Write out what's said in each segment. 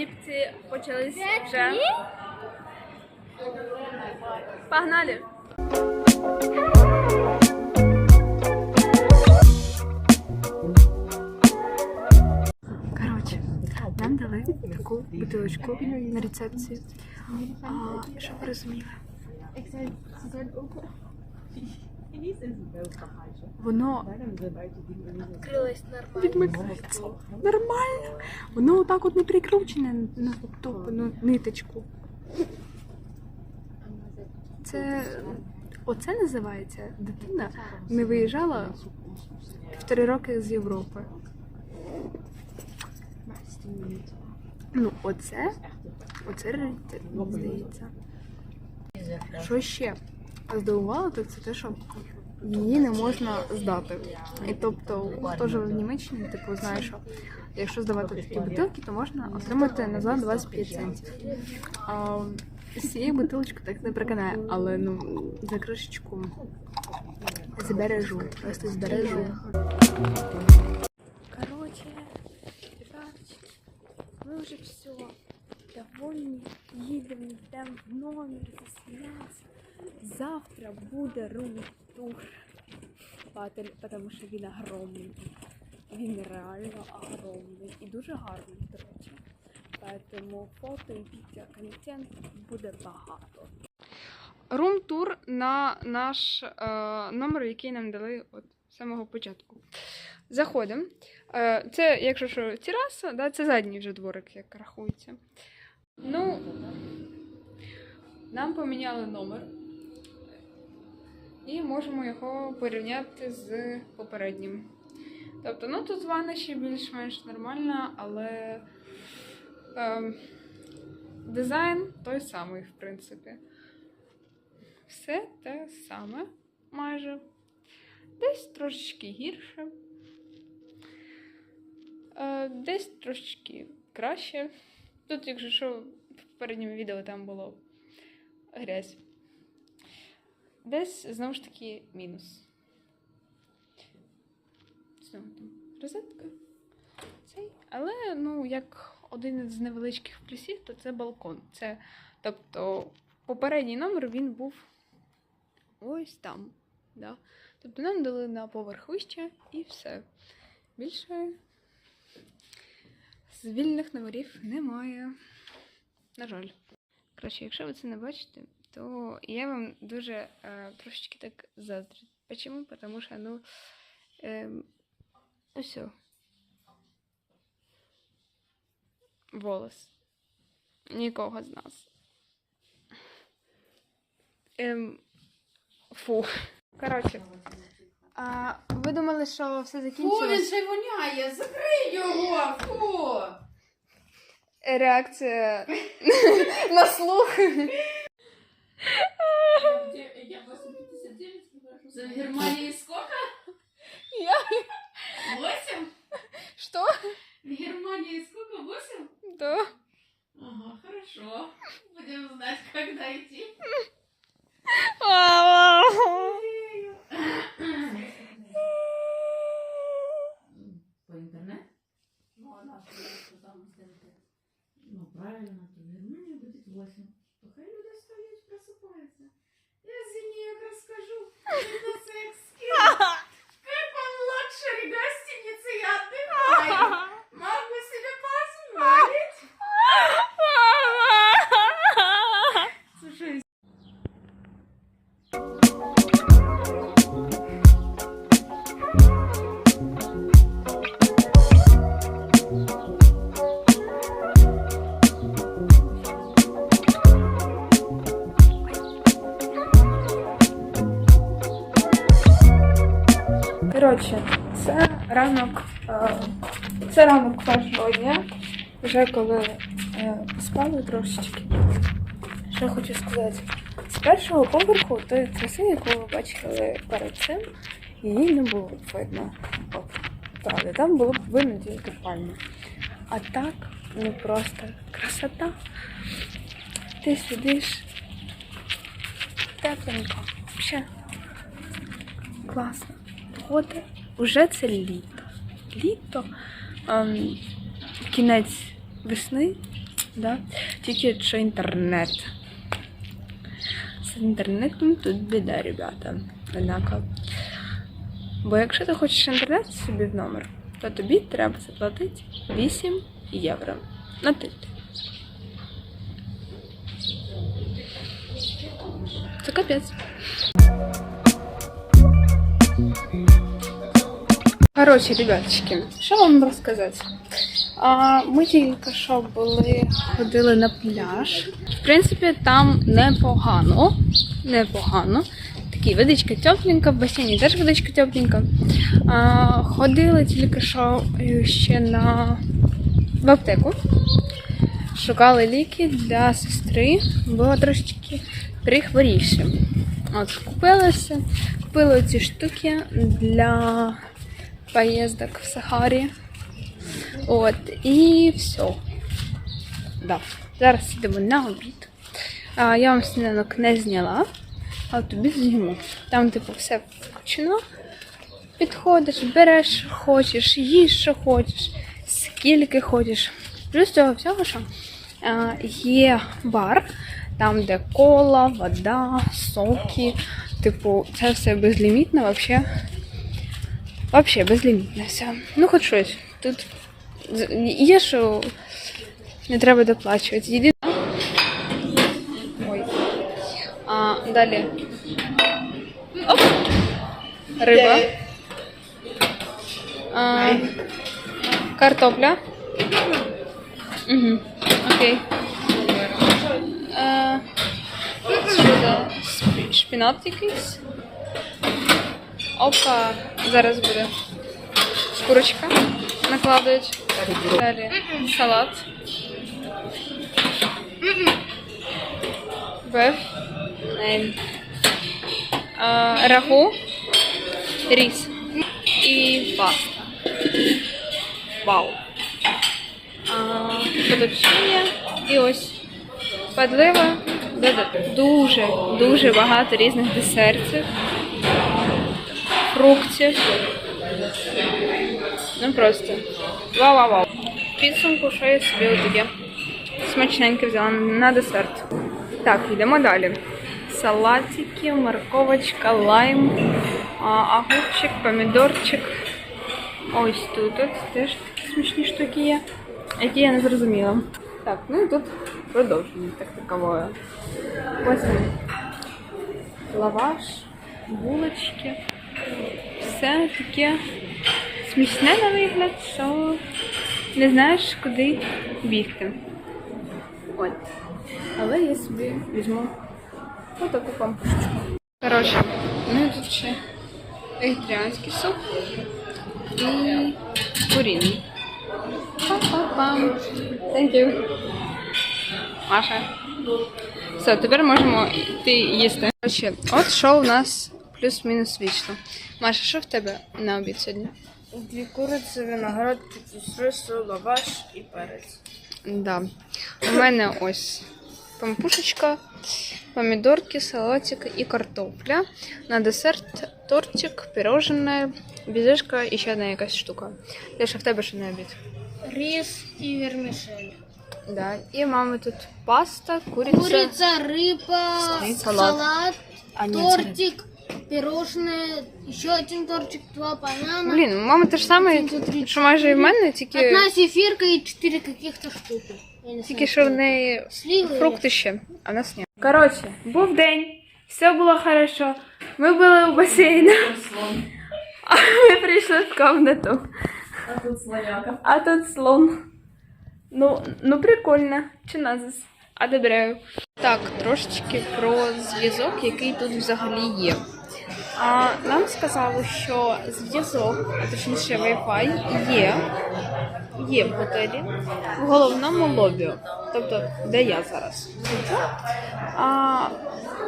Наші 5 днів в Єгипті почались вже. Погнали! Коротше, нам дали таку бутилочку на рецепції. А, щоб ви розуміли. Воно відмикається. Нормально. Воно отак от не прикручене на ту ну, ниточку. Це оце називається дитина не виїжджала півтори роки з Європи. Ну, оце, оце здається. Що ще здивувало, то це те, що її не можна здати. І тобто, живе в Німеччині, типу, знає, що якщо здавати такі бутилки, то можна отримати назад 25 центів. А, з цією бутилочкою так не приканає, але ну за кришечку збережу, просто збережу. Ми вже все довольні, їдемо, йдемо в номер, засміятися. Завтра буде рум-тур, тому що він огромний. Він реально огромний і дуже гарний, до речі. Тому фото і відео контент буде багато. Рум-тур на наш е, номер, який нам дали от з самого початку. Заходимо. Е, це, якщо що, тераса, да, це задній вже дворик, як рахується. Ну, нам поміняли номер. І можемо його порівняти з попереднім. Тобто, ну тут ванна ще більш-менш нормальна, але ем, дизайн той самий, в принципі. Все те саме майже. Десь трошечки гірше. Е, десь трошечки краще. Тут, якщо що, в попередньому відео там було грязь. Десь знову ж таки мінус. Знову там розетка. Цей. Але, ну, як один із невеличких плюсів, то це балкон. Це, тобто, попередній номер він був ось там. Да? Тобто нам дали на поверх вище і все. Більше з вільних номерів немає. На жаль. Коротше, якщо ви це не бачите, то я вам дуже е, трошечки так заздрю. Почему? Потому що, ну, е, все. Волос. Нікого з нас. Ем, фу. Коротше. А, ви думали, що все Фу, він закінчилось? ще й воняє, закрий його, фу! Реакція на слух. Це в Германії сколько? Коротше, це ранок, е, це ранок першого дня, вже коли е, спали трошечки. Що я хочу сказати? З першого поверху тої краси, яку ви бачили перед цим, її не було видно. Правда, там було видно тільки пальми. А так, ну просто красота. Ти сидиш тепленько. Ще класно. Погода. Уже це літо. Літо. Ем, кінець весни, да? тільки що інтернет. З інтернетом тут біда, ребята. Однако. Бо якщо ти хочеш інтернет собі в номер, то тобі треба заплатити 8 євро на тиждень. Це капець. Коротше, ребяточки, що вам розказати? А, ми тільки що були, ходили на пляж. В принципі, там непогано. Непогано. Такі водичка тепленька, в басейні теж водичка тепленька. А, ходили тільки що е, ще на в аптеку. Шукали ліки для сестри, бо трошечки прихворівши. От, купилася, купила ці штуки для поїздок в Сахарі. От, і все. Да. Зараз йдемо на обід. А, я вам сніданок не зняла, а тобі зніму. Там, типу, все включено. Підходиш, береш, хочеш, їж, що хочеш, скільки хочеш. Плюс цього всього, що а, є бар, там, де кола, вода, соки. Типу, це все безлімітно, вообще. Вообще безлімітне все. Ну, хоч щось. Тут є, що не треба доплачувати. Єдине. Ой. А, далі. Оп. Риба. А, картопля. Угу. Окей. А, що Шпінат якийсь. Опа, зараз буде. Курочка накладують. Далі салат. Беф. Рагу. Ріс. І паста. Вау. Подопчення. І ось подлива. Де-де? Дуже, дуже багато різних десертів, фруктів. Ну просто. Вау-вау-вау. В підсумку, що я собі таке смачненьке взяла на десерт. Так, йдемо далі. Салатики, морковочка, лайм, а, огурчик, помідорчик. Ось тут от теж такі смачні штуки є, які я не зрозуміла. Так, ну і тут продовження так таковое. Ось він. Лаваш, булочки. Все таке смішне на вигляд, що не знаєш, куди бігти. От. Але я собі візьму отаку пампушечку. Коротше, ну тут ще вегетаріанський суп і курінний. Па-па-пам. Thank you. Маша. Все, тепер можемо йти їсти. От що у нас плюс-мінус вийшло. Маша, що в тебе на обід сьогодні? Дві куриці, виноград, рису, лаваш і перець. Да. У мене ось пампушечка, помідорки, салатик і картопля. На десерт тортик, пирожне, бізешка і ще одна якась штука. Леша, в тебе що на обід? Рис і вермішель. Да. І мами тут паста, куриця. Курица, риба, салат. салат, А, ні, тортик, пирожное, еще один тортик, два банана, Блін, у мами те ж саме, що майже і в мене, тільки, одна зефирка и четыре каких-то штуки. Я не тільки знаю, що в неї Сливы фрукти ще, а в нас ні. Коротше, був день, все було хорошо. Ми були у басейні, а ми прийшли в комнату. А тут слоняка. А тут слон. Ну, ну прикольно. Чи назис? Одобряю. Так, трошечки про зв'язок, який тут взагалі є. А, нам сказали, що зв'язок, а точніше Wi-Fi, є, є в готелі в головному лобі, тобто де я зараз. А,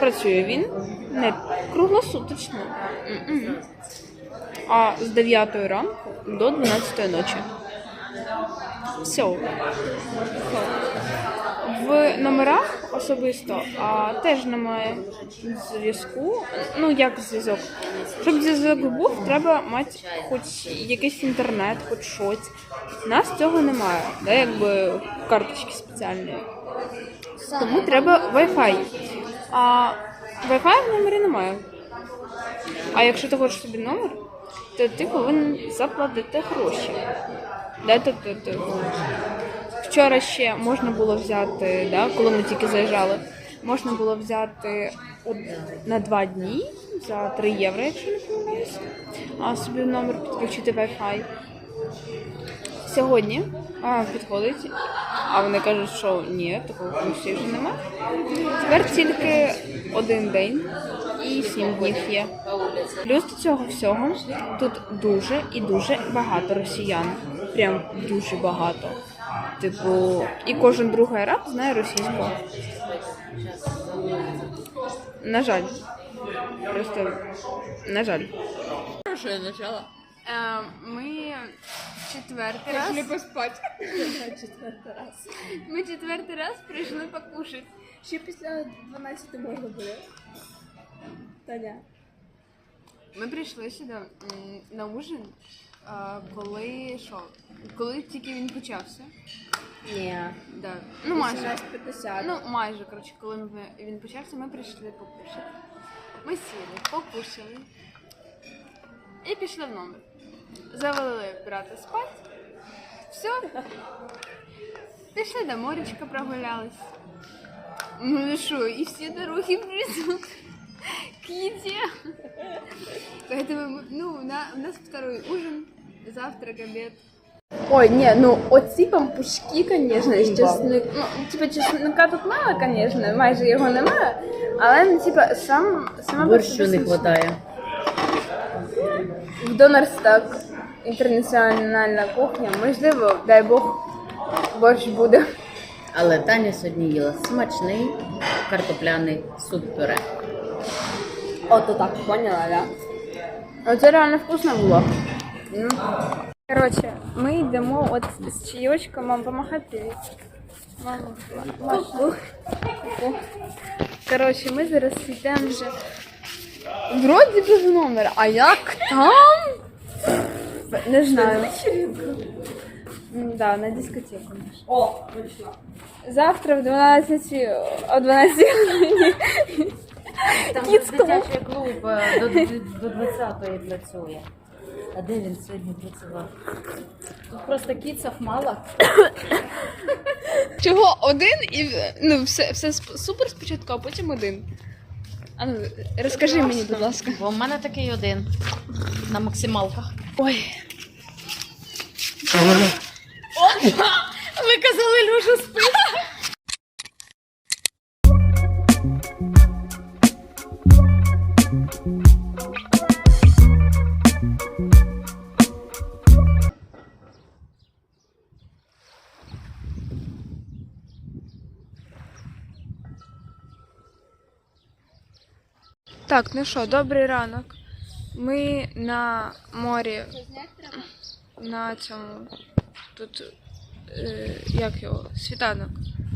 працює він не круглосуточно, а з 9 ранку до 12 ночі. Все. В номерах особисто, а теж немає зв'язку. Ну як зв'язок? Щоб зв'язок був, треба мати хоч якийсь інтернет, хоч щось. Нас цього немає, да, якби карточки спеціальної. Тому треба Wi-Fi. А Wi-Fi в номері немає. А якщо ти хочеш собі номер, то ти повинен заплатити гроші. Да, тобто, Вчора ще можна було взяти, да, коли ми тільки заїжджали, можна було взяти на два дні за 3 євро, якщо не помиляюся, а собі номер підключити Wi-Fi. Сьогодні а, підходить, а вони кажуть, що ні, такого функції вже немає. Тепер тільки один день і сім днів є. Плюс до цього всього тут дуже і дуже багато росіян. Прям дуже багато. Типу, і кожен другий араб знає російську. На жаль. Просто на жаль. Хорошее начало. Е, Ми четвертий раз. Пошли поспать. Четвертий раз. Ми четвертий раз прийшли покушати. Ще після 12 можна буде. Таня. Ми прийшли сюди на ужин, а, коли що? Коли тільки він почався. Ні. Да. Ну, майже. 18.50. Ну, майже, коротше, коли ми, він почався, ми прийшли покушати. Ми сіли, покушали і пішли в номер. Завели брата спати. Все. Пішли до морячка, прогулялись. Ну і що, і всі дороги придут к. Поэтому, мы- ну, на, у нас второй ужин, завтрак, обед. Ой, не, ну оці пампушки, конечно, з чесник. Ну, типа чесника тут мало, конечно, майже його немає. Але ну, типа сам сама Борщу не вистачає. В Донорс так інтернаціональна кухня. Можливо, дай Бог, борщ буде. Але Таня сьогодні їла смачний картопляний суп-пюре. Ото так, поняла, да? Оце реально вкусно було. Коротше, ми йдемо от з чайочком, мам, привіт. Мама. Коротше, ми зараз йдемо вже вроді в номер, а як там? Не знаю. Да, на дискотеку. О, точно. Завтра в 12, о 12 годині. Там Кіцькому. дитячий клуб е, до, до 20-ї працює. А де він сьогодні працював? Тут просто кіців мало. Чого один і ну все, все сп- супер спочатку, а потім один. А ну розкажи мені, будь ласка. Бо в мене такий один на максималках. Ой. Ви казали, Люша спить. Так, ну що, добрий ранок. Ми на морі. На цьому. Тут. Е, як його? Світанок.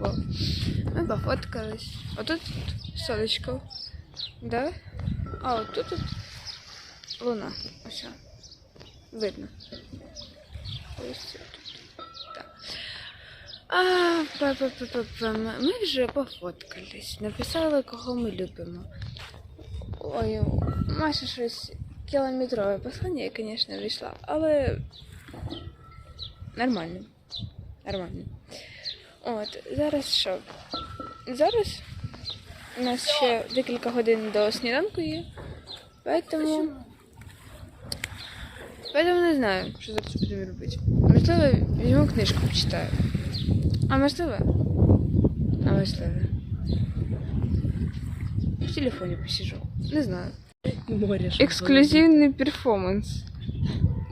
О. Ми пофоткались. Отут сонечко. Да? А от тут, тут луна. Ось. Видно. Ось тут. Так. А. Ми вже пофоткались. Написали, кого ми любимо. Ой, Маша щось кілометрове послання, я, звісно, вийшла, але нормально. Нормально. От, зараз що? Зараз у нас ще декілька годин до сніданку є. Поэтому. Поэтому не знаю, що зараз будемо робити. Можливо, візьму книжку почитаю. А можливо? А можливо. В телефоні посижу. Не знаю. Море Эксклюзивный перформанс.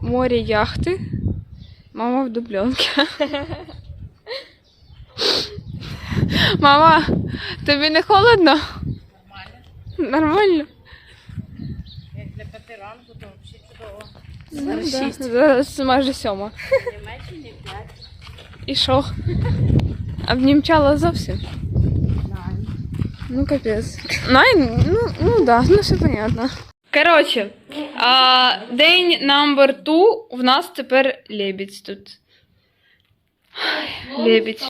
Море яхты. Мама в дубленке. Мама, тобі не холодно? Нормально. Як для п'яти ранку, то взагалі чудово. Ну, Зараз да. шість. Зараз майже сьома. В Німеччині п'ять. І що? Обнімчала зовсім. Ну, капець. Най, ну, ну да, ну все понятно. Коротше, а, день number two. В нас тепер лебідь тут. Лебідь.